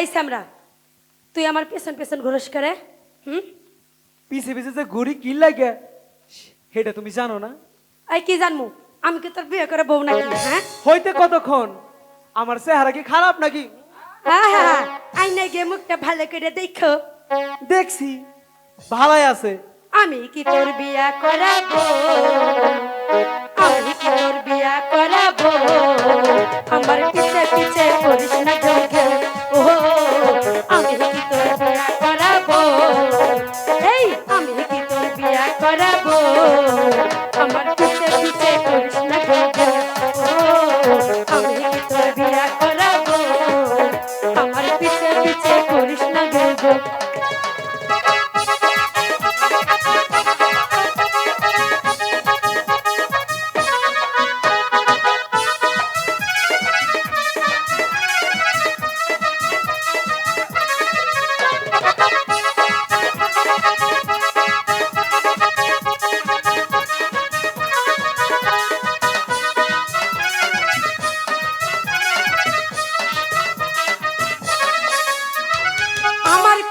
এই সামরা তুই আমার পেছন পেছন ঘুরস করে হুম? পিছে পিছে যে ঘুরি কি লাগে? সেটা তুমি জানো না। এই কি জানমু? আমি কি তোর বিয়ে করে বউ নাকি হ্যাঁ? হইতে কতক্ষণ? আমার চেহারা কি খারাপ নাকি? হ্যাঁ হ্যাঁ আইনে গিয়ে মুখটা ভালো করে দেখো। দেখছি। ভালাই আছে। আমি কি তোর বিয়া করাবো? আমি কি তোর বিয়া করাবো? আমার পিছে পিছে করিস না করাবো। আমার পিছে পিছে করিস না ও আমি তোর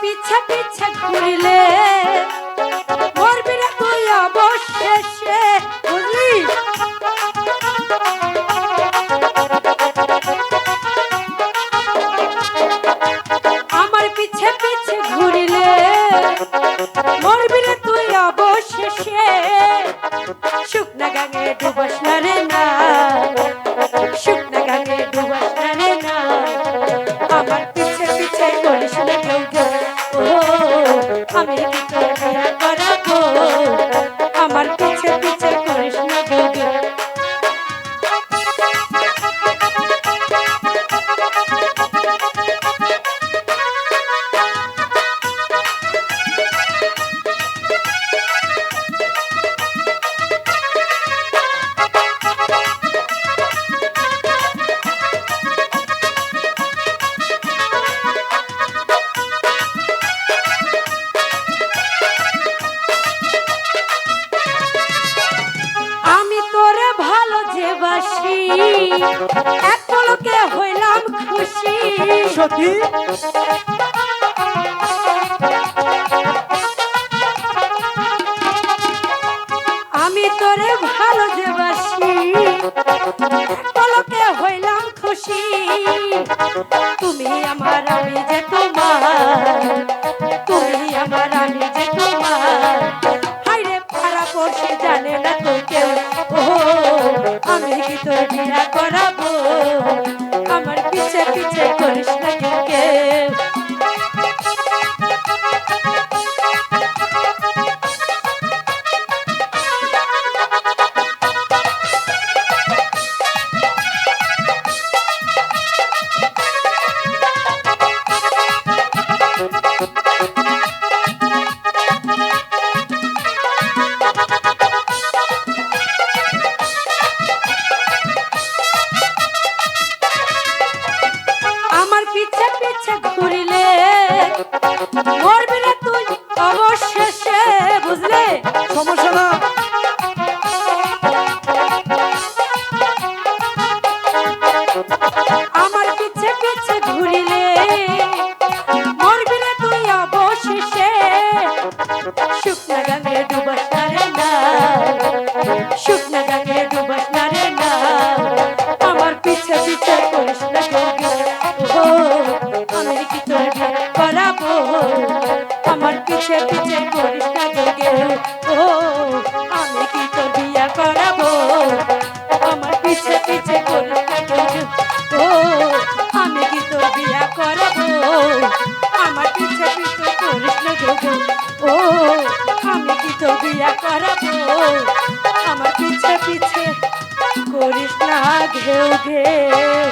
পিছে পিছে ঘুরলে। মরবি না তুই অবশেষে বুঝলি? আমার পিছে পিছে ঘুরলে মরবি না তুই অবশেষে। শুকনা গাঙে ডুবাস না রে না। বিয়া করাবো আমার পিছে পিছে এক পলকে হইলাম খুশি। সত্যি আমি তোরে ভালো যে বাসি। পলকে হইলাম খুশি। তুমি আমার আমি যে তোমার। তুমি আমার আমি যে তোমার। কি করাবো আমার পিছে পিছে করিস সমস্যা না? আমার পিছে পিছে ঘুরিলে মরবি না তুই অবশেষে। শুকনা গাঙে ডুবাস না রে না, শুকনা গাঙে ডুবাস না রে না। আমার পিছে পিছে করিস করিস আমার পিছে পিছে করিস না ঘেউ ঘেউ।